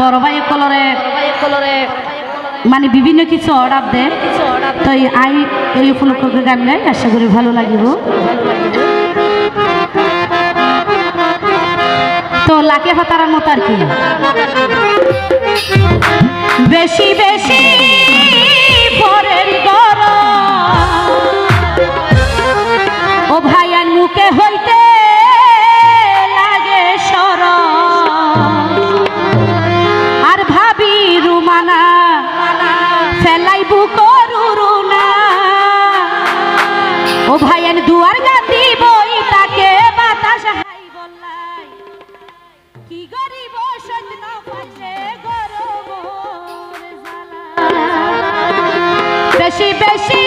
বড় ভাই কলরে মানে বিভিন্ন কিছু অর্ডার দেয় তো আই, এই উপলক্ষকে গান গাই, আশা করি ভালো লাগিব। তো লাকে হতারার মতো আর কি। বেশি বেশি। কি গরিব সৈন্য পাইলে জ্বালা। বেশি বেশি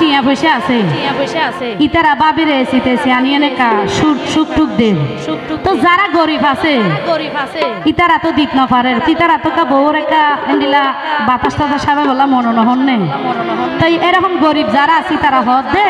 যারা আছে। টিয়া পয়সা আছে। ইতারা বাবিরে এসিতেছে আনিয়ে নেকা সুখ সুখ টুক দে তো যারা গরিব আছে ইতারা তো দিত না পারে ইতারা তো কা বউর একা এন্ডিলা বাতাস টাতাস সাবে বলা মনোনহন নে তাই এরকম গরিব যারা আছে তারা হদ দে।